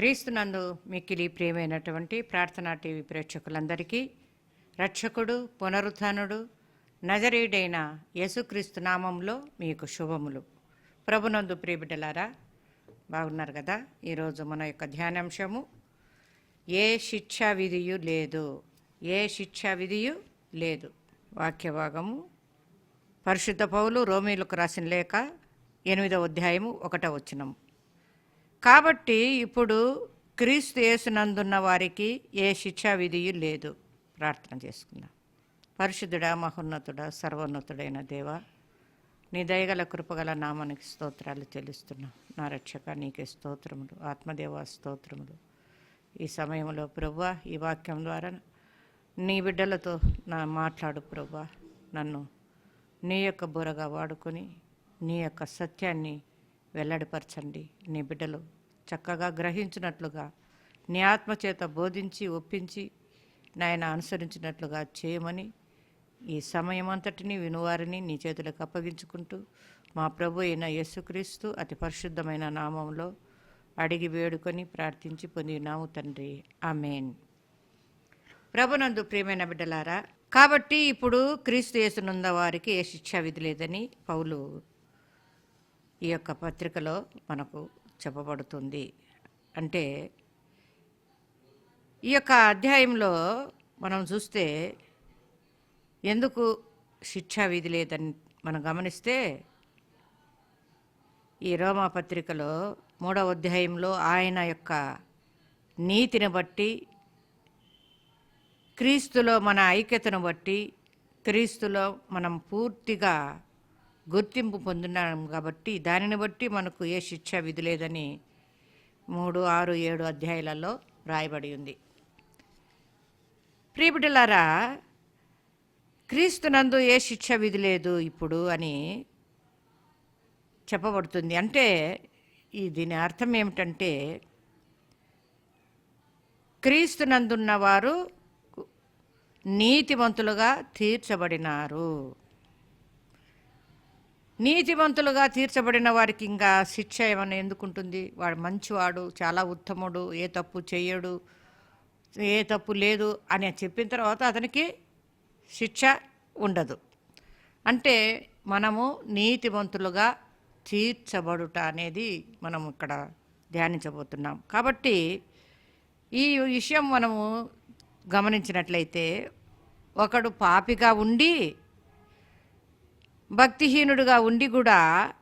క్రీస్తునందు మిక్కిలి ప్రియమైనటువంటి ప్రార్థనా టీవీ ప్రేక్షకులందరికీ రక్షకుడు పునరుత్థానుడు నజరీడైన యేసుక్రీస్తు నామంలో మీకు శుభములు. ప్రభునందు ప్రియబిడ్డలారా బాగున్నారు కదా? ఈరోజు మన యొక్క ధ్యానాంశము ఏ శిక్షా విధియు లేదు. ఏ శిక్షా విధియు లేదు. వాక్య భాగము పరిశుద్ధ పౌలు రోమీలకు రాసిన లేఖ ఎనిమిదవ అధ్యాయము ఒకటవ వచ్చినము కాబట్టి ఇప్పుడు క్రీస్తు యేసునందున్న వారికి ఏ శిక్షా విధియు లేదు. ప్రార్థన చేసుకుందాం. పరిశుద్ధుడా మహోన్నతుడా సర్వోన్నతుడైన దేవ నీ దయగల కృపగల నామానికి స్తోత్రాలు చెల్లిస్తున్నాం. నా రక్షక నీకే స్తోత్రములు. ఆత్మదేవ స్తోత్రములు. ఈ సమయంలో ప్రభా ఈ వాక్యం ద్వారా నీ బిడ్డలతో నా మాట్లాడు ప్రభా. నన్ను నీ యొక్క బురగా వాడుకొని నీ యొక్క సత్యాన్ని వెల్లడిపరచండి. నీ బిడ్డలు చక్కగా గ్రహించినట్లుగా నీ ఆత్మచేత బోధించి ఒప్పించి నాయన అనుసరించినట్లుగా చేయమని ఈ సమయం అంతటిని వినువారిని నీ చేతులకు అప్పగించుకుంటూ మా ప్రభు అయిన యేసుక్రీస్తు అతి పరిశుద్ధమైన నామంలో అడిగి వేడుకొని ప్రార్థించి పొందినాము తండ్రి. ఆమెన్. ప్రభునందు ప్రియమైన బిడ్డలారా కాబట్టి ఇప్పుడు క్రీస్తు యేసునున్న వారికి ఏ శిక్షా విధి లేదని పౌలు ఈ యొక్క పత్రికలో మనకు చెప్పబడుతుంది. అంటే ఈ యొక్క అధ్యాయంలో మనం చూస్తే ఎందుకు శిక్షా విధి లేదని మనం గమనిస్తే ఈ రోమా పత్రికలో మూడవ అధ్యాయంలో ఆయన యొక్క నీతిని బట్టి క్రీస్తులో మన ఐక్యతను బట్టి క్రీస్తులో మనం పూర్తిగా గుర్తింపు పొందినాం కాబట్టి దానిని బట్టి మనకు ఏ శిక్ష విధి లేదని మూడు ఆరు ఏడు అధ్యాయులలో రాయబడి ఉంది. ప్రియబిడ్డలారా క్రీస్తునందు ఏ శిక్ష విధి లేదు ఇప్పుడు అని చెప్పబడుతుంది. అంటే ఈ దీని అర్థం ఏమిటంటే క్రీస్తునందున్నవారు నీతివంతులుగా తీర్చబడినారు. నీతివంతులుగా తీర్చబడిన వారికి ఇంకా శిక్ష ఏమైనా ఎందుకుంటుంది? వాడు మంచివాడు చాలా ఉత్తముడు ఏ తప్పు చేయడు ఏ తప్పు లేదు అని చెప్పిన తర్వాత అతనికి శిక్ష ఉండదు. అంటే మనము నీతివంతులుగా తీర్చబడుట అనేది మనం ఇక్కడ ధ్యానించబోతున్నాం. కాబట్టి ఈ విషయం మనము గమనించినట్లయితే ఒకడు పాపిగా ఉండి భక్తిహీనుడుగా ఉండి కూడా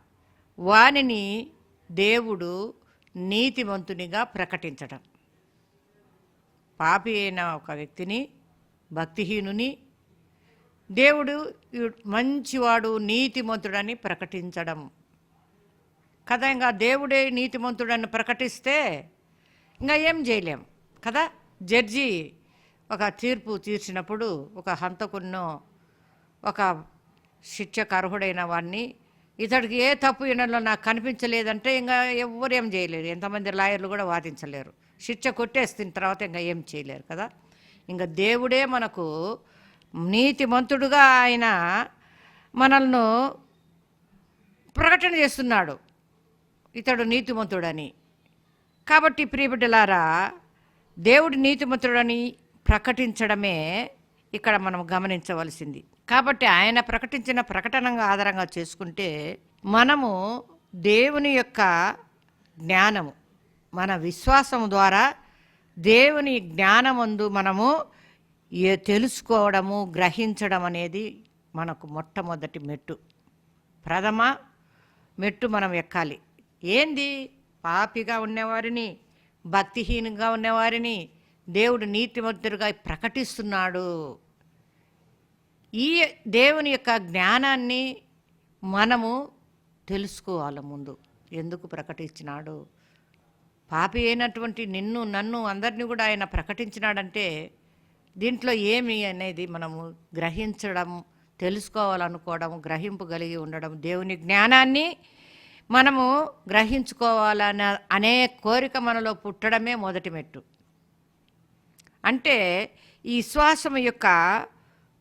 వానిని దేవుడు నీతివంతునిగా ప్రకటించడం. పాపి అయిన ఒక వ్యక్తిని భక్తిహీనుని దేవుడు మంచివాడు నీతిమంతుడని ప్రకటించడం. కదా ఇంకా దేవుడే నీతిమంతుడని ప్రకటిస్తే ఇంకా ఏం చేయలేం కదా? జడ్జి ఒక తీర్పు తీర్చినప్పుడు ఒక హంతకున్నో ఒక శిక్షకు అర్హుడైన వాడిని ఇతడికి ఏ తప్పు ఈయనలో నాకు కనిపించలేదంటే ఇంకా ఎవ్వరు ఏం చేయలేరు. ఎంతమంది లాయర్లు కూడా వాదించలేరు. శిక్ష కొట్టేసిన తర్వాత ఇంకా ఏం చేయలేరు కదా. ఇంకా దేవుడే మనకు నీతిమంతుడుగా ఆయన మనల్ని ప్రకటన చేస్తున్నాడు. ఇతడు నీతిమంతుడని. కాబట్టి ప్రియబిడ్డలారా దేవుడు నీతిమంతుడని ప్రకటించడమే ఇక్కడ మనం గమనించవలసింది. కాబట్టి ఆయన ప్రకటించిన ప్రకటనగా ఆధారంగా చేసుకుంటే మనము దేవుని యొక్క జ్ఞానము మన విశ్వాసం ద్వారా దేవుని జ్ఞానమందు మనము ఏ తెలుసుకోవడము గ్రహించడం అనేది మనకు మొట్టమొదటి మెట్టు. ప్రథమ మెట్టు మనం ఎక్కాలి. ఏంది? పాపిగా ఉన్నవారిని భక్తిహీనంగా ఉన్నవారిని దేవుడు నీతిమంతుడిగా ప్రకటిస్తున్నాడు. ఈ దేవుని యొక్క జ్ఞానాన్ని మనము తెలుసుకోవాలి ముందు. ఎందుకు ప్రకటించినాడు? పాపి అయినటువంటి నిన్ను నన్ను అందరినీ కూడా ఆయన ప్రకటించినాడంటే దీంట్లో ఏమి అనేది మనము గ్రహించడం తెలుసుకోవాలనుకోవడం గ్రహింపు కలిగి ఉండడం దేవుని జ్ఞానాన్ని మనము గ్రహించుకోవాలన్న అనే కోరిక మనలో పుట్టడమే మొదటి మెట్టు. అంటే ఈ విశ్వాసం యొక్క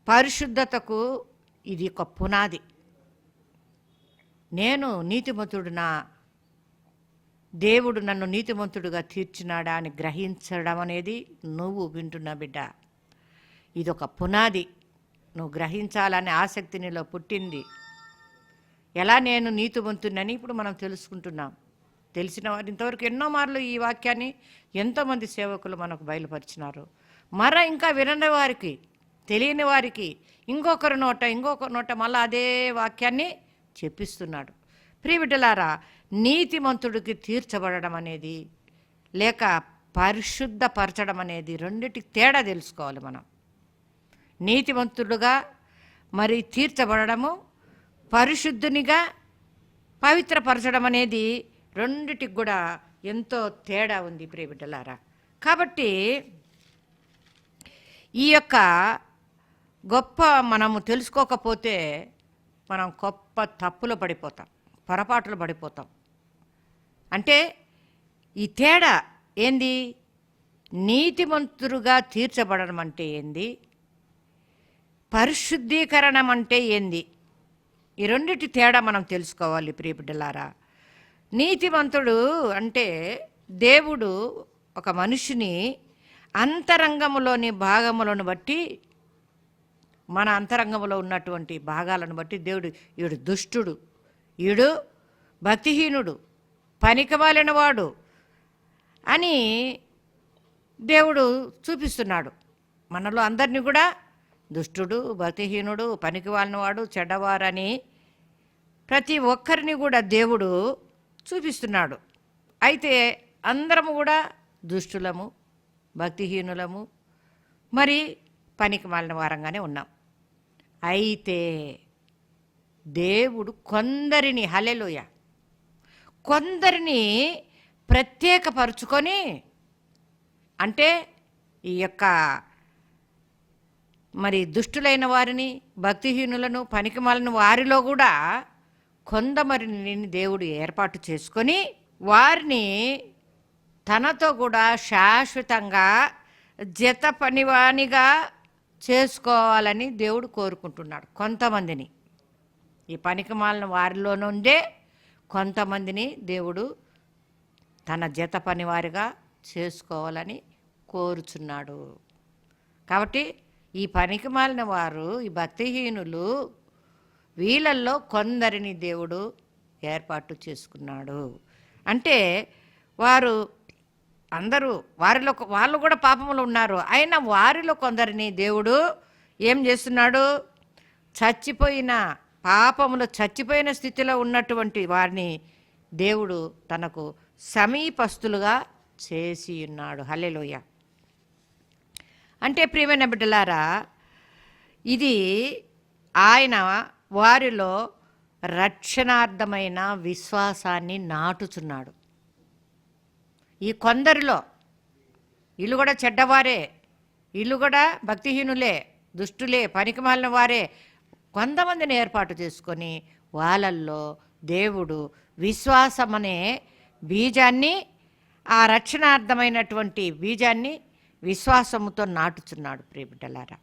పరిశుద్ధతకు ఇది ఒక పునాది. నేను నీతిమంతుడునా దేవుడు నన్ను నీతిమంతుడుగా తీర్చినాడా అని గ్రహించడం అనేది నువ్వు వింటున్నా బిడ్డ. ఇదొక పునాది. నువ్వు గ్రహించాలనే ఆసక్తి నీలో పుట్టింది. ఎలా నేను నీతివంతునని ఇప్పుడు మనం తెలుసుకుంటున్నాం. తెలిసిన వారు ఇంతవరకు ఎన్నో మార్లు ఈ వాక్యాన్ని ఎంతోమంది సేవకులు మనకు బయలుపరిచినారు. మర ఇంకా వినని వారికి తెలియని వారికి ఇంకొకరి నోట ఇంకొకరి నోట మళ్ళీ అదే వాక్యాన్ని చెప్పిస్తున్నాడు. ప్రియబిడ్డలారా నీతిమంతుడికి తీర్చబడడం అనేది లేక పరిశుద్ధపరచడం అనేది రెండిటికి తేడా తెలుసుకోవాలి మనం. నీతిమంతుడుగా మరి తీర్చబడము పరిశుద్ధునిగా పవిత్రపరచడం అనేది రెండిటికి కూడా ఎంతో తేడా ఉంది ప్రియబిడ్డలారా. కాబట్టి ఈ యొక్క గొప్ప మనము తెలుసుకోకపోతే మనం గొప్ప తప్పులు పడిపోతాం పొరపాట్లు పడిపోతాం. అంటే ఈ తేడా ఏంది? నీతిమంతుడుగా తీర్చబడడం అంటే ఏంది? పరిశుద్ధీకరణం అంటే ఏంది? ఈ రెండిటి తేడా మనం తెలుసుకోవాలి ప్రియబిడ్డలారా నీతివంతుడు అంటే దేవుడు ఒక మనిషిని అంతరంగములోని భాగములను బట్టి మన అంతరంగంలో ఉన్నటువంటి భాగాలను బట్టి దేవుడు ఈడు దుష్టుడు ఈడు భక్తిహీనుడు పనికిమాలినవాడు అని దేవుడు చూపిస్తున్నాడు. మనలో అందరినీ కూడా దుష్టుడు భక్తిహీనుడు పనికివాలినవాడు చెడ్డవారని ప్రతి ఒక్కరిని కూడా దేవుడు చూపిస్తున్నాడు. అయితే అందరము కూడా దుష్టులము భక్తిహీనులము మరి పనికి మాలిన వారంగానే ఉన్నాం. అయితే దేవుడు కొందరిని హలెలుయ కొందరిని ప్రత్యేకపరుచుకొని అంటే ఈ యొక్క మరి దుష్టులైన వారిని భక్తిహీనులను పనికిమాలను వారిలో కూడా కొందమరిని దేవుడు ఏర్పాటు చేసుకొని వారిని తనతో కూడా శాశ్వతంగా జత పనివానిగా చేసుకోవాలని దేవుడు కోరుకుంటున్నాడు. కొంతమందిని. ఈ పనికిమాలిన వారిలో నుండే కొంతమందిని దేవుడు తన జత పనివారిగా చేసుకోవాలని కోరుచున్నాడు. కాబట్టి ఈ పనికి మాలిన వారు ఈ భక్తిహీనులు వీళ్ళల్లో కొందరిని దేవుడు ఏర్పాటు చేసుకున్నాడు. అంటే వారు అందరూ వారిలో వాళ్ళు కూడా పాపములు ఉన్నారు. అయినా వారిలో కొందరిని దేవుడు ఏం చేస్తున్నాడు? చచ్చిపోయిన పాపములు చచ్చిపోయిన స్థితిలో ఉన్నటువంటి వారిని దేవుడు తనకు సమీపస్తులుగా చేసి ఉన్నాడు. హల్లెలోయ. అంటే ప్రియమైన బిడ్డలారా ఇది ఆయన వారిలో రక్షణార్థమైన విశ్వాసాన్ని నాటుచున్నాడు. ఈ కొందరిలో ఇల్లు కూడా చెడ్డవారే ఇల్లు కూడా భక్తిహీనులే దుష్టులే పనికిమాలిన వారే. కొంతమందిని ఏర్పాటు చేసుకొని వాళ్ళల్లో దేవుడు విశ్వాసం అనే బీజాన్ని ఆ రక్షణార్థమైనటువంటి బీజాన్ని విశ్వాసముతో నాటుచున్నాడు ప్రియబిడ్డలారా.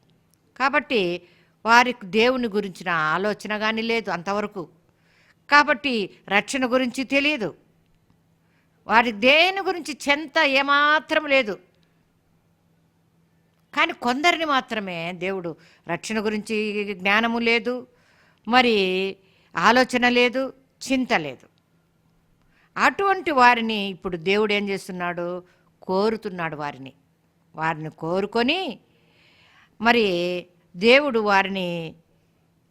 కాబట్టి వారికి దేవుని గురించిన ఆలోచన కానీ లేదు అంతవరకు. కాబట్టి రక్షణ గురించి తెలియదు వారికి దేని గురించి చెంత ఏమాత్రం లేదు. కానీ కొందరిని మాత్రమే దేవుడు రక్షణ గురించి జ్ఞానము లేదు మరి ఆలోచన లేదు చింత లేదు. అటువంటి వారిని ఇప్పుడు దేవుడు ఏం చేస్తున్నాడు? కోరుతున్నాడు వారిని. వారిని కోరుకొని మరి దేవుడు వారిని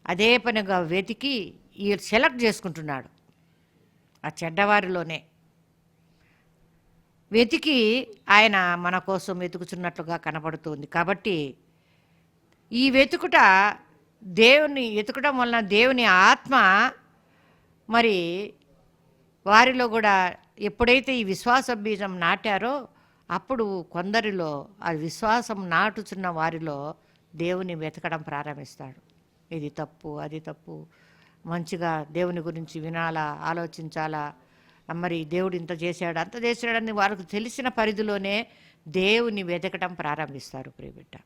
అదే పనిగా వెతికి ఈ సెలెక్ట్ చేసుకుంటున్నాడు. ఆ చెడ్డవారిలోనే. వెతికి ఆయన మన కోసం వెతుకుచున్నట్లుగా కనబడుతుంది. కాబట్టి ఈ వెతుకుట దేవుని వెతుకడం వలన దేవుని ఆత్మ మరి వారిలో కూడా ఎప్పుడైతే ఈ విశ్వాస బీజం నాటారో అప్పుడు కొందరిలో ఆ విశ్వాసం నాటుచున్న వారిలో దేవుని వెతకడం ప్రారంభిస్తాడు. ఇది తప్పు అది తప్పు. మంచిగా దేవుని గురించి వినాలా ఆలోచించాలా మరి దేవుడు ఇంత చేశాడు అంత చేశాడని వారికి తెలిసిన పరిధిలోనే దేవుని వెతకడం ప్రారంభిస్తారు ప్రియబిడ్డ.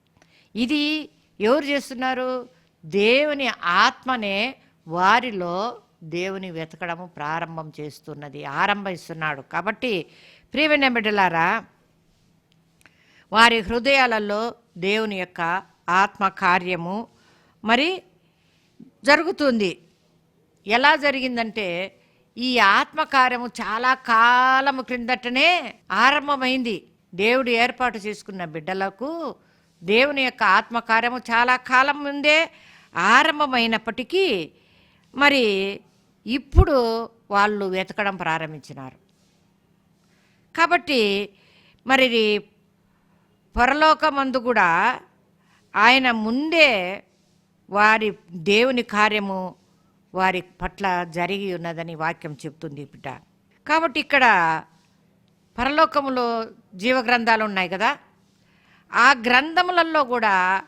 ఇది ఎవరు చేస్తున్నారు? దేవుని ఆత్మనే వారిలో దేవుని వెతకడము ప్రారంభం చేస్తున్నది ఆరంభిస్తున్నాడు. కాబట్టి ప్రియమైన బిడ్డలారా వారి హృదయాలలో దేవుని యొక్క ఆత్మ కార్యము మరి జరుగుతుంది. ఎలా జరిగిందంటే ఈ ఆత్మకార్యము చాలా కాలము క్రిందటనే ఆరంభమైంది. దేవుడు ఏర్పాటు చేసుకున్న బిడ్డలకు దేవుని యొక్క ఆత్మకార్యము చాలా కాలం ముందే ఆరంభమైనప్పటికీ మరి ఇప్పుడు వాళ్ళు వెతకడం ప్రారంభించినారు. కాబట్టి మరి పరలోకమందు కూడా ఆయన ముందే వారి దేవుని కార్యము వారి పట్ల జరిగి ఉన్నదని వాక్యం చెప్తుంది బిడ్డ. కాబట్టి ఇక్కడ పరలోకములో జీవగ్రంథాలు ఉన్నాయి కదా? ఆ గ్రంథములలో కూడా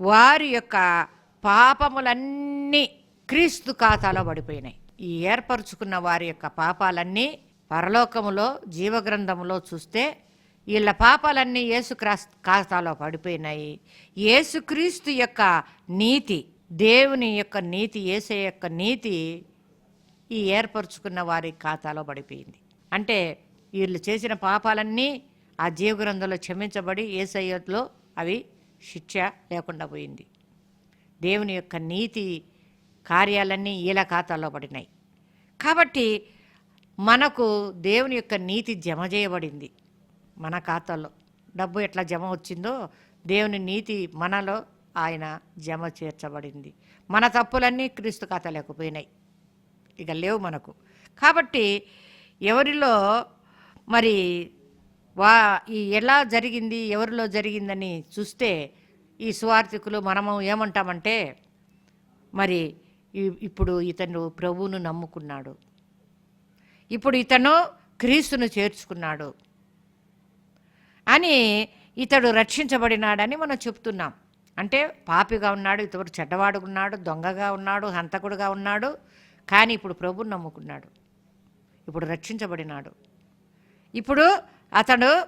వారి యొక్క పాపములన్నీ క్రీస్తు ఖాతాలో పడిపోయినాయి. ఈ ఏర్పరచుకున్న వారి యొక్క పాపాలన్నీ పరలోకములో జీవగ్రంథములో చూస్తే వీళ్ళ పాపాలన్నీ యేసుక్రాస్ ఖాతాలో పడిపోయినాయి. యేసుక్రీస్తు యొక్క నీతి దేవుని యొక్క నీతి ఏసే యొక్క నీతి ఈ ఏర్పరచుకున్న వారి ఖాతాలో పడిపోయింది. అంటే వీళ్ళు చేసిన పాపాలన్నీ ఆ జీవగ్రంథంలో క్షమించబడి ఏసయ్యలో అవి శిక్ష లేకుండా పోయింది. దేవుని యొక్క నీతి కార్యాలన్నీ ఇలా ఖాతాలో పడినాయి. కాబట్టి మనకు దేవుని యొక్క నీతి జమ చేయబడింది మన ఖాతాలో డబ్బు ఎట్లా జమ వచ్చిందో దేవుని నీతి మనలో ఆయన జమ చేర్చబడింది. మన తప్పులన్నీ క్రీస్తు ఖాతా లేకపోయినాయి ఇక లేవు మనకు. కాబట్టి ఎవరిలో మరి వా ఈ ఎలా జరిగింది ఎవరిలో జరిగిందని చూస్తే ఈ సువార్థికులు మనము ఏమంటామంటే మరి ఇప్పుడు ఇతను ప్రభువును నమ్ముకున్నాడు. ఇప్పుడు ఇతను క్రీస్తును చేర్చుకున్నాడు. అని ఇతడు రక్షించబడినాడని మనం చెప్తున్నాం. అంటే పాపిగా ఉన్నాడు ఇతడు చెడ్డవాడు ఉన్నాడు దొంగగా ఉన్నాడు హంతకుడుగా ఉన్నాడు కానీ ఇప్పుడు ప్రభుని నమ్ముకున్నాడు. ఇప్పుడు రక్షించబడినాడు. ఇప్పుడు అతడు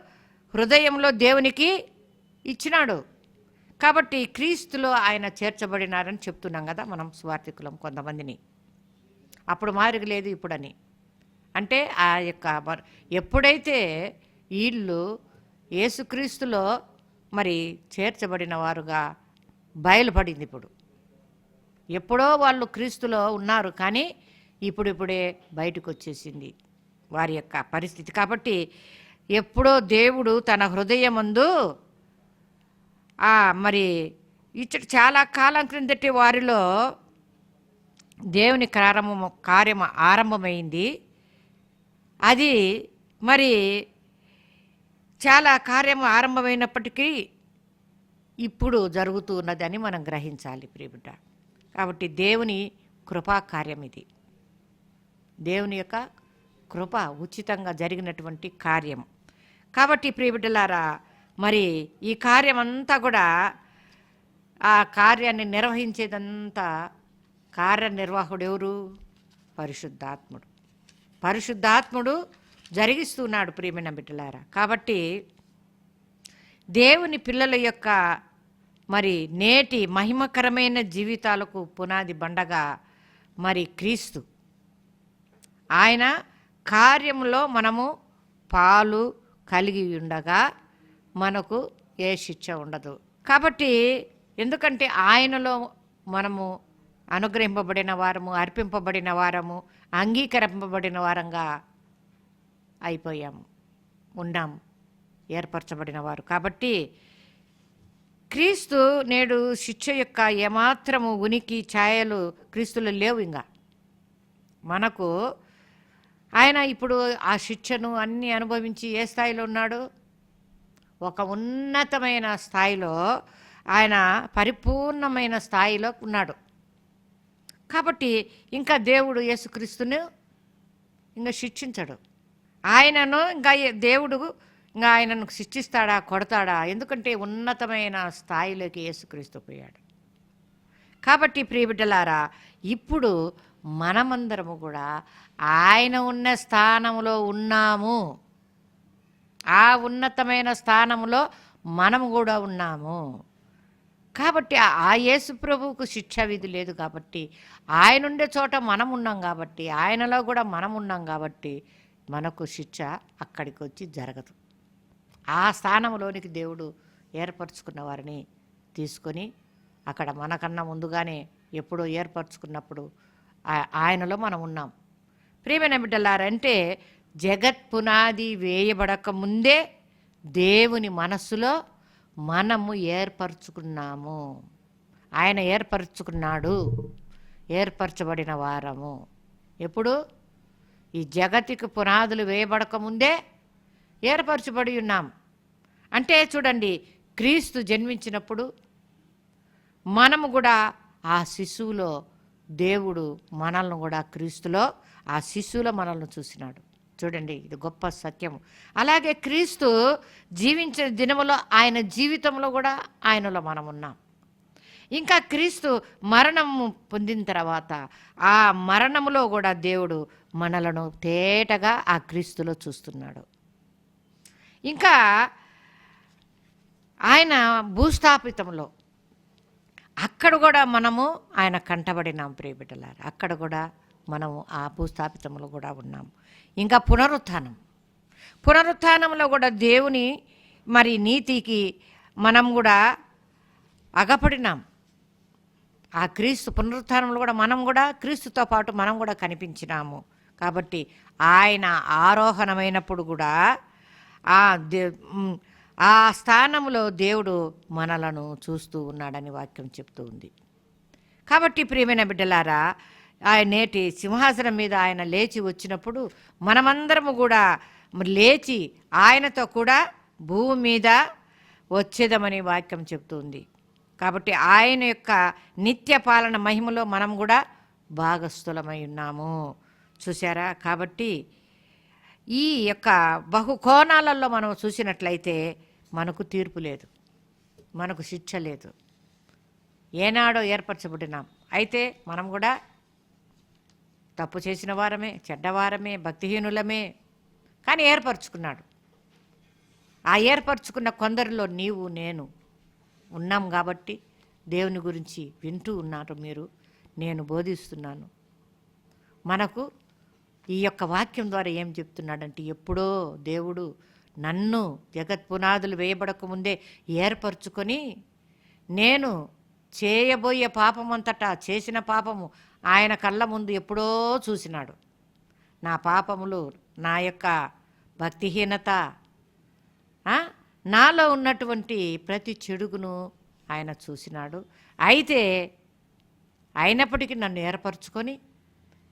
హృదయంలో దేవునికి ఇచ్చినాడు. కాబట్టి క్రీస్తులో ఆయన చేర్చబడినారని చెప్తున్నాం కదా మనం స్వార్థికులం కొంతమందిని. అప్పుడు మారుగు లేదు ఇప్పుడని. అంటే ఆ యొక్క ఎప్పుడైతే వీళ్ళు యేసుక్రీస్తులో మరి చేర్చబడిన వారుగా బయలుపడింది ఇప్పుడు. ఎప్పుడో వాళ్ళు క్రీస్తులో ఉన్నారు కానీ ఇప్పుడిప్పుడే బయటకు వచ్చేసింది వారి యొక్క పరిస్థితి. కాబట్టి ఎప్పుడో దేవుడు తన హృదయమందు మరి ఇచ్చటి చాలా కాలం క్రిందటి వారిలో దేవుని ప్రారంభం కార్యం ఆరంభమైంది. అది మరి చాలా కార్యం ఆరంభమైనప్పటికీ ఇప్పుడు జరుగుతున్నదని మనం గ్రహించాలి ప్రియబిడ్డ. కాబట్టి దేవుని కృపా కార్యం ఇది. దేవుని యొక్క కృప ఉచితంగా జరిగినటువంటి కార్యం. కాబట్టి ప్రియబిడ్డలారా మరి ఈ కార్యం అంతా కూడా ఆ కార్యాన్ని నిర్వహించేదంతా కార్యనిర్వాహకుడు ఎవరు పరిశుద్ధాత్ముడు. పరిశుద్ధాత్ముడు జరిగిస్తున్నాడు ప్రియమైన బిడ్డలారా. కాబట్టి దేవుని పిల్లల యొక్క మరి నేటి మహిమకరమైన జీవితాలకు పునాది బండగా మరి క్రీస్తు. ఆయన కార్యంలో మనము పాలు కలిగి ఉండగా మనకు ఏ శిక్ష ఉండదు. కాబట్టి ఎందుకంటే ఆయనలో మనము అనుగ్రహింపబడిన వారము అర్పింపబడిన వారము అంగీకరింపబడిన వారంగా అయిపోయాము. ఉన్నాము. ఏర్పరచబడిన వారు. కాబట్టి క్రీస్తు నేడు శిక్ష యొక్క ఏమాత్రము ఉనికి ఛాయలు క్రీస్తులు లేవు ఇంకా మనకు ఆయన ఇప్పుడు ఆ శిక్షను అన్నీ అనుభవించి ఏ స్థాయిలో ఉన్నాడు? ఒక ఉన్నతమైన స్థాయిలో ఆయన పరిపూర్ణమైన స్థాయిలో ఉన్నాడు. కాబట్టి ఇంకా దేవుడు యేసుక్రీస్తును ఇంకా శిక్షించడు. ఆయనను ఇంకా దేవుడు ఇంకా ఆయనను శిక్షిస్తాడా కొడతాడా? ఎందుకంటే ఉన్నతమైన స్థాయిలోకి యేసుక్రీస్తు పోయాడు. కాబట్టి ప్రియబిడ్డలారా ఇప్పుడు మనమందరము కూడా ఆయన ఉన్న స్థానంలో ఉన్నాము. ఆ ఉన్నతమైన స్థానంలో మనము కూడా ఉన్నాము. కాబట్టి ఆ- యేసు ప్రభువుకు శిక్ష విధి లేదు కాబట్టి ఆయన ఉండే చోట మనం ఉన్నాం కాబట్టి ఆయనలో కూడా మనం ఉన్నాం కాబట్టి మనకు శిక్ష అక్కడికి వచ్చి జరగదు. ఆ స్థానంలోనికి దేవుడు ఏర్పరచుకున్న వారిని తీసుకొని అక్కడ మనకన్నా ముందుగానే ఎప్పుడో ఏర్పరచుకున్నప్పుడు ఆ- ఆయనలో మనం ఉన్నాం. ప్రియమైన బిడ్డలారంటే జగత్ పునాది వేయబడక ముందే దేవుని మనస్సులో మనము ఏర్పరచుకున్నాము. ఆయన ఏర్పరచుకున్నాడు. ఏర్పరచబడిన వారము. ఎప్పుడు? ఈ జగతికి పునాదులు వేయబడక ముందే ఏర్పరచబడి ఉన్నాం. అంటే చూడండి క్రీస్తు జన్మించినప్పుడు మనము కూడా ఆ శిశువులో దేవుడు మనల్ని కూడా క్రీస్తులో ఆ శిశువులో మనల్ని చూసినాడు. చూడండి ఇది గొప్ప సత్యం. అలాగే క్రీస్తు జీవించిన దినములో ఆయన జీవితంలో కూడా ఆయనలో మనం ఉన్నాం ఇంకా క్రీస్తు మరణము పొందిన తర్వాత ఆ మరణములో కూడా దేవుడు మనలను తేటగా ఆ క్రీస్తులో చూస్తున్నాడు. ఇంకా ఆయన భూస్థాపితంలో అక్కడ కూడా మనము ఆయన కంటబడినాం ప్రియబిడ్డలారు. అక్కడ కూడా మనము ఆ భూస్థాపితంలో కూడా ఉన్నాం. ఇంకా పునరుత్థానం పునరుత్థానంలో కూడా దేవుని మరి నీతికి మనం కూడా అగపడినాం. ఆ క్రీస్తు పునరుత్థానంలో కూడా మనం కూడా క్రీస్తుతో పాటు మనం కూడా కనిపించినాము. కాబట్టి ఆయన ఆరోహణమైనప్పుడు కూడా ఆ దే ఆ స్థానంలో దేవుడు మనలను చూస్తూ ఉన్నాడని వాక్యం చెప్తూ ఉంది. కాబట్టి ప్రియమైన బిడ్డలారా ఆయన నేటి సింహాసనం మీద ఆయన లేచి వచ్చినప్పుడు మనమందరము కూడా లేచి ఆయనతో కూడా భూమి మీద వచ్చేదమని వాక్యం చెప్తుంది కాబట్టి ఆయన యొక్క నిత్య పాలన మహిమలో మనం కూడా భాగస్థులమై ఉన్నాము. చూసారా కాబట్టి ఈ యొక్క బహు కోణాలలో మనం చూసినట్లయితే మనకు తీర్పు లేదు. మనకు శిక్ష లేదు. ఏనాడో ఏర్పరచబడినాం. అయితే మనం కూడా తప్పు చేసిన వారమే చెడ్డవారమే భక్తిహీనులమే. కానీ ఏర్పరచుకున్నాడు. ఆ ఏర్పరచుకున్న కొందరిలో నీవు నేను ఉన్నాం కాబట్టి దేవుని గురించి వింటూ ఉన్నారు మీరు. నేను బోధిస్తున్నాను. మనకు ఈ యొక్క వాక్యం ద్వారా ఏం చెప్తున్నాడంటే ఎప్పుడో దేవుడు నన్ను జగత్ పునాదులు వేయబడక ముందే ఏర్పరచుకొని నేను చేయబోయే పాపమంతటా చేసిన పాపము ఆయన కళ్ళ ముందు ఎప్పుడో చూసినాడు. నా పాపములు నా యొక్క భక్తిహీనత నాలో ఉన్నటువంటి ప్రతి చెడుగును ఆయన చూసినాడు. అయితే అయినప్పటికీ నన్ను ఏర్పరచుకొని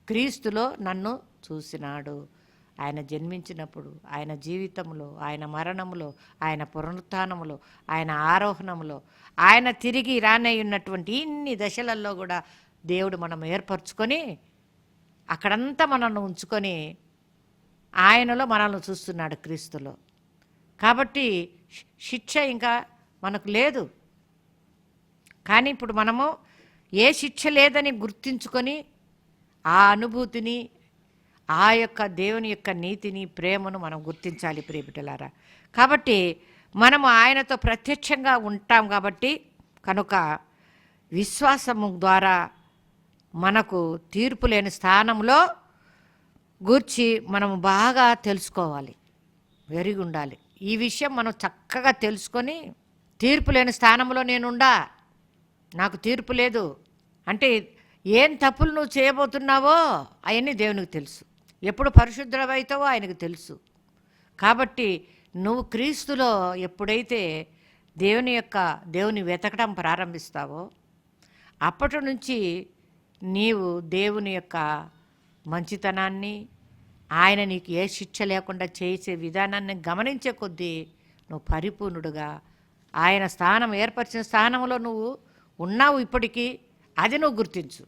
క్రీస్తులో నన్ను చూసినాడు. ఆయన జన్మించినప్పుడు ఆయన జీవితంలో ఆయన మరణములో ఆయన పునరుత్నములో ఆయన ఆరోహణములో ఆయన తిరిగి రానై ఉన్నటువంటి ఇన్ని దశలలో కూడా దేవుడు మనం ఏర్పరచుకొని అక్కడంతా మనల్ని ఉంచుకొని ఆయనలో మనల్ని చూస్తున్నాడు క్రీస్తులో. కాబట్టి శిక్ష ఇంకా మనకు లేదు. కానీ ఇప్పుడు మనము ఏ శిక్ష లేదని గుర్తించుకొని ఆ అనుభూతిని ఆ యొక్క దేవుని యొక్క నీతిని ప్రేమను మనం గుర్తించాలి ప్రియబిడ్డలారా. కాబట్టి మనము ఆయనతో ప్రత్యక్షంగా ఉంటాం కాబట్టి కనుక విశ్వాసము ద్వారా మనకు తీర్పు లేని స్థానంలో గూర్చి మనం బాగా తెలుసుకోవాలి. వెరిగి ఉండాలి ఈ విషయం మనం చక్కగా తెలుసుకొని తీర్పు లేని స్థానంలో నేనుండా నాకు తీర్పు లేదు. అంటే ఏం తప్పులు నువ్వు చేయబోతున్నావో అవన్నీ దేవునికి తెలుసు. ఎప్పుడు పరిశుద్ధమైతావో ఆయనకు తెలుసు. కాబట్టి నువ్వు క్రీస్తులో ఎప్పుడైతే దేవుని యొక్క దేవుని వెతకడం ప్రారంభిస్తావో అప్పటి నుంచి నీవు దేవుని యొక్క మంచితనాన్ని ఆయన నీకు ఏ శిక్ష లేకుండా చేసే విధానాన్ని గమనించే కొద్దీ నువ్వు పరిపూర్ణుడుగా ఆయన స్థానం ఏర్పరిచిన స్థానంలో నువ్వు ఉన్నావు ఇప్పటికీ అది నువ్వు గుర్తించు.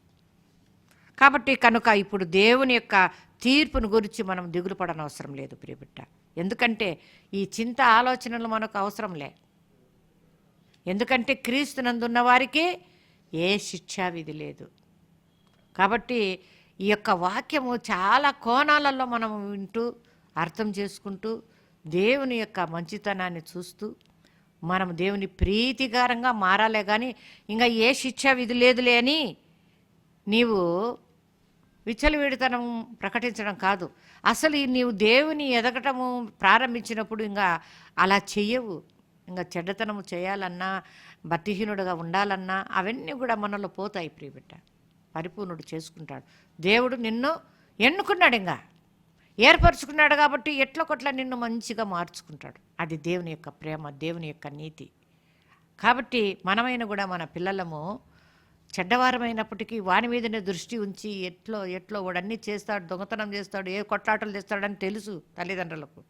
కాబట్టి కనుక ఇప్పుడు దేవుని యొక్క తీర్పును గురించి మనం దిగులు పడనవసరం లేదు ప్రియబిట్ట ఎందుకంటే ఈ చింత ఆలోచనలు మనకు అవసరం లే. ఎందుకంటే క్రీస్తునందున్న వారికి ఏ శిక్షా విధి లేదు. కాబట్టి ఈ యొక్క వాక్యము చాలా కోణాలలో మనం వింటూ అర్థం చేసుకుంటూ దేవుని యొక్క మంచితనాన్ని చూస్తూ మనం దేవుని ప్రీతికరంగా మారాలే కానీ ఇంకా ఏ శిక్ష విధి లేదులే అని నీవు విచ్చలవిడితనం ప్రకటించడం కాదు. అసలు నీవు దేవుని ఎదగటము ప్రారంభించినప్పుడు ఇంకా అలా చెయ్యవు. ఇంకా చెడ్డతనము చేయాలన్నా భక్తిహీనుడుగా ఉండాలన్నా అవన్నీ కూడా మనలో పోతాయి ప్రియబిడ్డ. పరిపూర్ణుడు చేసుకుంటాడు. దేవుడు నిన్ను ఎన్నుకున్నాడు ఇంకా? ఏర్పరచుకున్నాడు కాబట్టి ఎట్ల కొట్ల నిన్ను మంచిగా మార్చుకుంటాడు. అది దేవుని యొక్క ప్రేమ దేవుని యొక్క నీతి. కాబట్టి మనమైన కూడా మన పిల్లలము చెడ్డవారమైనప్పటికీ వాని మీదనే దృష్టి ఉంచి ఎట్లో ఎట్లో వాడు అన్నీ చేస్తాడు దొంగతనం చేస్తాడు ఏ కొట్లాటలు చేస్తాడని తెలుసు తల్లిదండ్రులకు.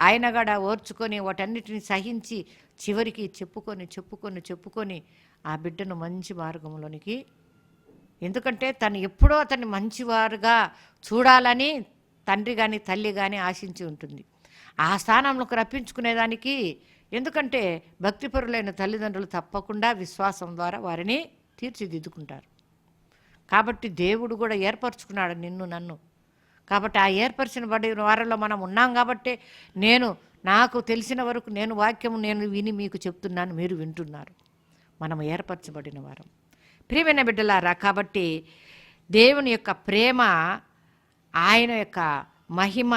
ఆయన కూడా ఓర్చుకొని వాటన్నిటిని సహించి చివరికి చెప్పుకొని చెప్పుకొని చెప్పుకొని ఆ బిడ్డను మంచి మార్గంలోనికి ఎందుకంటే తను ఎప్పుడో అతన్ని మంచివారుగా చూడాలని తండ్రి కానీ తల్లి కానీ ఆశించి ఉంటుంది. ఆ స్థానంలోకి రప్పించుకునేదానికి ఎందుకంటే భక్తిపరులైన తల్లిదండ్రులు తప్పకుండా విశ్వాసం ద్వారా వారిని తీర్చిదిద్దుకుంటారు. కాబట్టి దేవుడు కూడా ఏర్పరచుకున్నాడు నిన్ను నన్ను. కాబట్టి ఆ ఏర్పరిచిన బడి వారిలో మనం ఉన్నాం కాబట్టి నేను నాకు తెలిసిన వరకు నేను వాక్యం నేను విని మీకు చెప్తున్నాను మీరు వింటున్నారు. మనం ఏర్పరచబడిన వారం. ప్రియమైన బిడ్డలారా కాబట్టి దేవుని యొక్క ప్రేమ ఆయన యొక్క మహిమ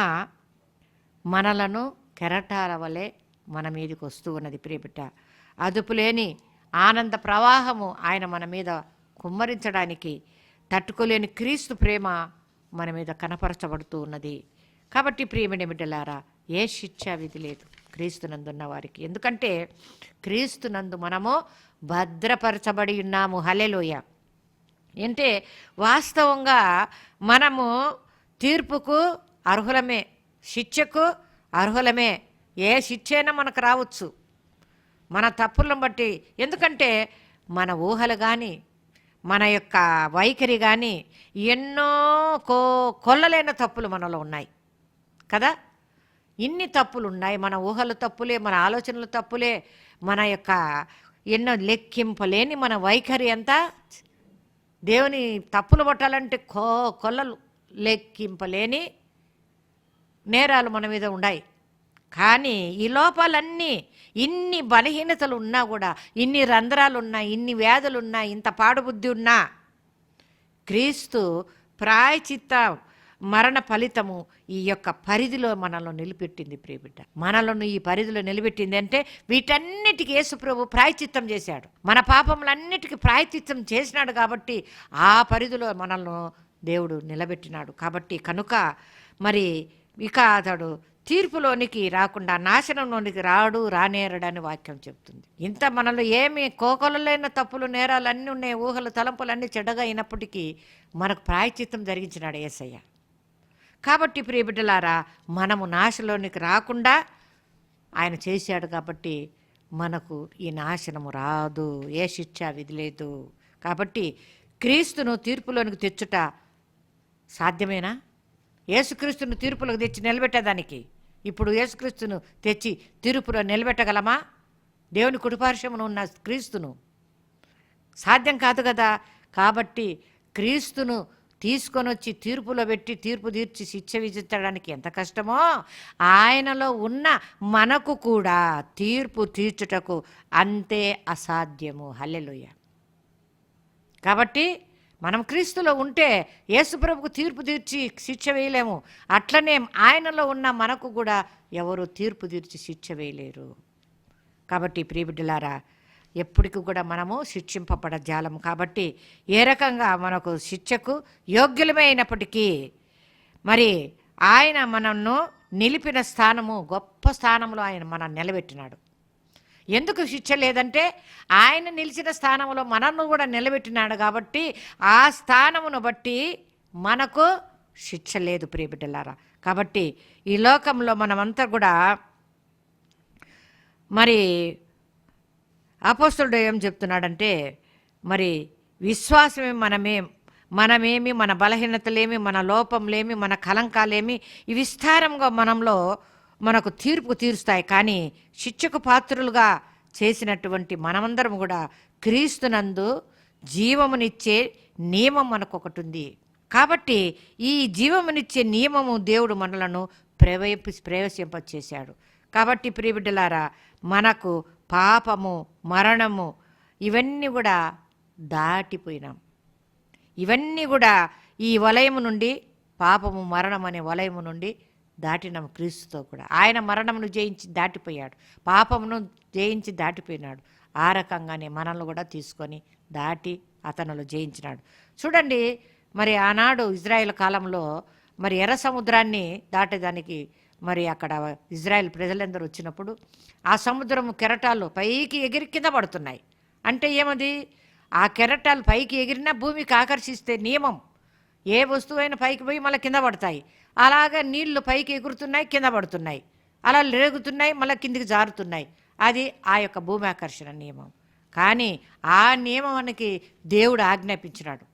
మనలను కెరటాల వలె మన మీదకి వస్తూ ఉన్నది ప్రియబిడ్డ అదుపులేని ఆనంద ప్రవాహము ఆయన మన మీద కుమ్మరించడానికి తట్టుకోలేని క్రీస్తు ప్రేమ మన మీద కనపరచబడుతూ ఉన్నది. కాబట్టి ప్రియమైన బిడ్డలారా ఏ శిక్ష విధి లేదు క్రీస్తునందున్న వారికి. ఎందుకంటే క్రీస్తునందు మనము భద్రపరచబడి ఉన్నాము. హలెలోయ అంటే వాస్తవంగా మనము తీర్పుకు అర్హులమే శిక్షకు అర్హులమే. ఏ శిక్ష అయినా మనకు రావచ్చు. మన తప్పులను బట్టి. ఎందుకంటే మన ఊహలు కానీ మన యొక్క వైఖరి కానీ ఎన్నో కో కొల్లలేని తప్పులు మనలో ఉన్నాయి. కదా? ఇన్ని తప్పులు ఉన్నాయి. మన ఊహలు తప్పులే మన ఆలోచనలు తప్పులే. మన యొక్క ఎన్నో లెక్కింపలేని మన వైఖరి అంతా దేవుని తప్పులు పట్టాలంటే కో కొల్లలు లెక్కింపలేని నేరాలు మన మీద ఉన్నాయి కానీ ఈ లోపాలన్నీ ఇన్ని బలహీనతలు ఉన్నా కూడా ఇన్ని రంధ్రాలు ఉన్నా ఇన్ని వ్యాధులు ఉన్నా ఇంత పాడుబుద్ధి ఉన్నా క్రీస్తు ప్రాయచిత్త మరణ ఫలితము ఈ యొక్క పరిధిలో మనలో నిలబెట్టింది ప్రియబిడ్డ. మనలను ఈ పరిధిలో నిలబెట్టింది అంటే వీటన్నిటికీ యేసుప్రభు ప్రాయచిత్తం చేశాడు. మన పాపములన్నిటికీ ప్రాయచిత్తం చేసినాడు కాబట్టి ఆ పరిధిలో మనల్ని దేవుడు నిలబెట్టినాడు. కాబట్టి కనుక మరి ఇక అతడు తీర్పులోనికి రాకుండా నాశనంలోనికి రాడు రానేరడని వాక్యం చెప్తుంది. ఇంత మనలో ఏమి కోకొలలైన తప్పులు నేరాలు అన్నీ ఉన్నాయి ఊహలు తలంపులు అన్నీ చెడ్డగా అయినప్పటికీ మనకు ప్రాయచిత్తం జరిగించినాడు ఏసయ్య. కాబట్టి ప్రియబిడ్డలారా మనము నాశలోనికి రాకుండా ఆయన చేశాడు కాబట్టి మనకు ఈ నాశనము రాదు ఏ శిక్ష విధిలేదు కాబట్టి క్రీస్తును తీర్పులోనికి తెచ్చుట సాధ్యమేనా? యేసుక్రీస్తును తీర్పులకు తెచ్చి నిలబెట్టేదానికి? ఇప్పుడు యేసుక్రీస్తును తెచ్చి తీర్పులో నిలబెట్టగలమా? దేవుని కుటుంబార్షమును ఉన్న క్రీస్తును. సాధ్యం కాదు కదా? కాబట్టి క్రీస్తును తీసుకొని వచ్చి తీర్పులో పెట్టి తీర్పు తీర్చి శిక్ష విధించడానికి ఎంత కష్టమో ఆయనలో ఉన్న మనకు కూడా తీర్పు తీర్చుటకు అంతే అసాధ్యము. హల్లెలుయ. కాబట్టి మనం క్రీస్తులో ఉంటే యేసుప్రభుకు తీర్పు తీర్చి శిక్ష వేయలేము. అట్లనే ఆయనలో ఉన్న మనకు కూడా ఎవరు తీర్పు తీర్చి శిక్ష వేయలేరు. కాబట్టి ప్రియబిడ్డలారా ఎప్పటికీ కూడా మనము శిక్షింపబడ జాలము. కాబట్టి ఏ రకంగా మనకు శిక్షకు యోగ్యులమే అయినప్పటికీ మరి ఆయన మనను నిలిపిన స్థానము గొప్ప స్థానంలో ఆయన మనం నిలబెట్టినాడు. ఎందుకు శిక్ష లేదంటే ఆయన నిలిచిన స్థానంలో మనల్ని కూడా నిలబెట్టినాడు కాబట్టి ఆ స్థానమును బట్టి మనకు శిక్ష లేదు ప్రియబిడ్డలారా కాబట్టి ఈ లోకంలో మనమంతా కూడా మరి అపోస్తుడు ఏం చెప్తున్నాడంటే మరి విశ్వాసమే మనమే మనమేమి మన బలహీనతలేమి మన లోపంలేమి మన కలంకాలేమి ఈ విస్తారంగా మనంలో మనకు తీర్పు తీరుస్తాయి. కానీ శిక్షకు పాత్రులుగా చేసినటువంటి మనమందరం కూడా క్రీస్తునందు జీవమునిచ్చే నియమం మనకు ఒకటి ఉంది కాబట్టి ఈ జీవమునిచ్చే నియమము దేవుడు మనలను ప్రవేశ ప్రవేశింపచేశాడు. కాబట్టి ప్రియబిడ్డలారా మనకు పాపము మరణము ఇవన్నీ కూడా దాటిపోయినాం. ఇవన్నీ కూడా ఈ వలయము నుండి పాపము మరణం అనే వలయము నుండి దాటినాం క్రీస్తుతో కూడా. ఆయన మరణమును జయించి దాటిపోయాడు. పాపమును జయించి దాటిపోయినాడు. ఆ రకంగానే మనల్ని కూడా తీసుకొని దాటి అతనులు జయించినాడు. చూడండి మరి ఆనాడు ఇజ్రాయెల్ కాలంలో మరి ఎర్ర సముద్రాన్ని దాటేదానికి మరి అక్కడ ఇజ్రాయెల్ ప్రజలందరూ వచ్చినప్పుడు ఆ సముద్రము కెరటాలు పైకి ఎగిరి కింద పడుతున్నాయి. అంటే ఏమది? ఆ కెరటాలు పైకి ఎగిరినా భూమికి ఆకర్షిస్తే నియమం. ఏ వస్తువైనా పైకి పోయి మళ్ళీ కింద పడతాయి. అలాగా నీళ్ళు పైకి ఎగురుతున్నాయి కింద పడుతున్నాయి. అలా రేగుతున్నాయి మళ్ళీ కిందికి జారుతున్నాయి. అది ఆ యొక్క భూమి ఆకర్షణ నియమం. కానీ ఆ నియమానికి దేవుడు ఆజ్ఞాపించినాడు.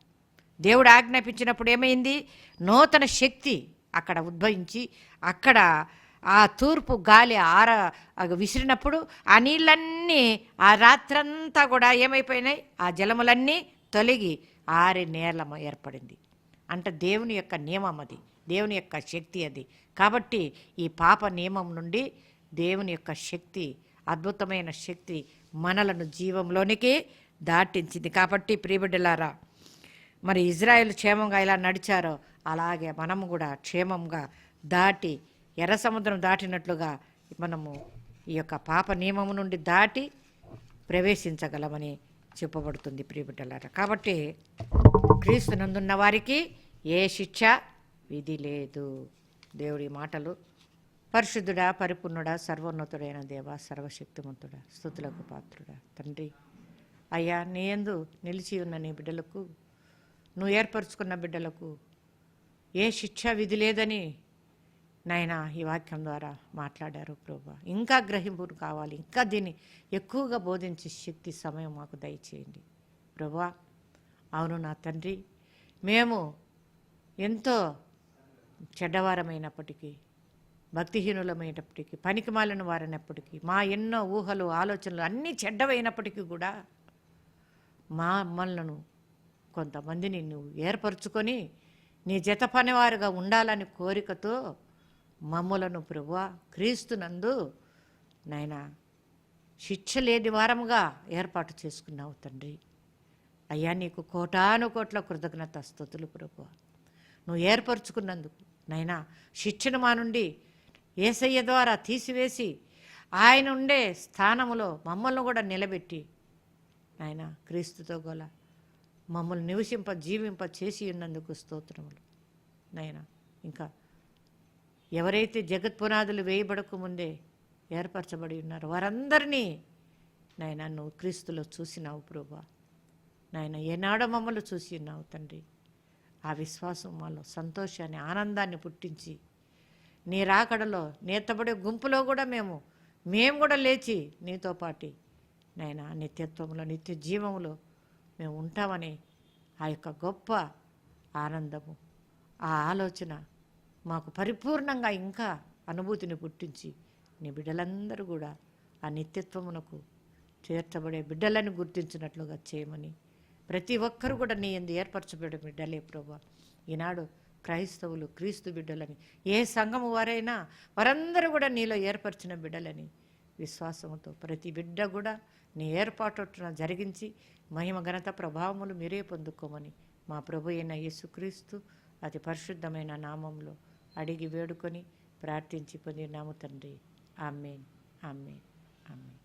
దేవుడు ఆజ్ఞాపించినప్పుడు ఏమైంది? నూతన శక్తి అక్కడ ఉద్భవించి అక్కడ ఆ తూర్పు గాలి ఆర విసిరినప్పుడు ఆ నీళ్ళన్నీ ఆ రాత్రంతా కూడా ఏమైపోయినాయి? ఆ జలములన్నీ తొలగి ఆరి నేలమ ఏర్పడింది. అంటే దేవుని యొక్క నియమం అది. దేవుని యొక్క శక్తి అది. కాబట్టి ఈ పాప నియమం నుండి దేవుని యొక్క శక్తి అద్భుతమైన శక్తి మనలను జీవంలోనికి దాటించింది. కాబట్టి ప్రియబిడ్డలారా మరి ఇజ్రాయెల్ క్షేమంగా ఇలా నడిచారో అలాగే మనము కూడా క్షేమంగా దాటి ఎర్ర సముద్రం దాటినట్లుగా మనము ఈ యొక్క పాప నియమము నుండి దాటి ప్రవేశించగలమని చెప్పబడుతుంది ప్రియబిడ్డలారా కాబట్టి క్రీస్తు నందున్న వారికి ఏ శిక్ష విధి లేదు. దేవుడి మాటలు పరిశుద్ధుడా పరిపూర్ణుడా సర్వోన్నతుడైన దేవ సర్వశక్తిమంతుడా స్థుతులకు పాత్రుడా. తండ్రి అయ్యా నీ ఎందు నిలిచి ఉన్న నీ బిడ్డలకు నువ్వు ఏర్పరచుకున్న బిడ్డలకు ఏ శిక్ష విధి లేదని నాయన ఈ వాక్యం ద్వారా మాట్లాడారు ప్రభు. ఇంకా గ్రహింపు కావాలి. ఇంకా దీన్ని ఎక్కువగా బోధించే శక్తి సమయం మాకు దయచేయండి. ప్రభా అవును నా తండ్రి మేము ఎంతో చెడ్డవారమైనప్పటికీ భక్తిహీనులమైనప్పటికీ పనికిమాలిన వారైనప్పటికీ మా ఎన్నో ఊహలు ఆలోచనలు అన్నీ చెడ్డవైనప్పటికీ కూడా మా మమ్మలను కొంతమందిని నువ్వు ఏర్పరచుకొని నీ జత పనివారుగా ఉండాలని కోరికతో మమ్ములను ప్రభువా క్రీస్తునందు నాయన శిక్ష లేని వారముగా ఏర్పాటు చేసుకున్నావు తండ్రి. అయ్యా నీకు కోటాను కోట్ల కృతజ్ఞత స్థుతులు ప్రభు నువ్వు ఏర్పరచుకున్నందుకు నైనా శిక్షను మా నుండి ఏసయ్య ద్వారా తీసివేసి ఆయన ఉండే స్థానములో మమ్మల్ని కూడా నిలబెట్టి నాయన క్రీస్తుతో గోలా మమ్మల్ని నివసింప జీవింప చేసి ఉన్నందుకు స్తోత్రములు. నాయన ఇంకా ఎవరైతే జగత్ పునాదులు వేయబడక ముందే ఏర్పరచబడి ఉన్నారో వారందరినీ నాయన నువ్వు క్రీస్తులో చూసినావు ప్రభా. నాయన ఏనాడో మమ్మల్ని చూసి ఉన్నావు తండ్రి. ఆ విశ్వాసం మాలో సంతోషాన్ని ఆనందాన్ని పుట్టించి నీ రాకడలో నేతబడే గుంపులో కూడా మేము మేము కూడా లేచి నీతో పాటి నాయన నిత్యత్వంలో నిత్య జీవంలో మేము ఉంటామని ఆ యొక్క గొప్ప ఆనందము ఆ ఆలోచన మాకు పరిపూర్ణంగా ఇంకా అనుభూతిని పుట్టించి నీ బిడ్డలందరూ కూడా ఆ నిత్యత్వమునకు చేర్చబడే బిడ్డలను గుర్తించినట్లుగా చేయమని ప్రతి ఒక్కరు కూడా నీ ఎందు ఏర్పరచబడే బిడ్డలే ప్రభా. ఈనాడు క్రైస్తవులు క్రీస్తు బిడ్డలని ఏ సంఘము వారైనా వారందరూ కూడా నీలో ఏర్పరిచిన బిడ్డలని విశ్వాసంతో ప్రతి బిడ్డ కూడా నీ ఏర్పాటు జరిగించి మహిమ ఘనత ప్రభావములు మీరే పొందుకోమని మా ప్రభు అయిన యేసుక్రీస్తు అతి పరిశుద్ధమైన నామంలో అడిగి వేడుకొని ప్రార్థించి పొందినాము తండ్రి. ఆమెన్. ఆమెన్. ఆమెన్.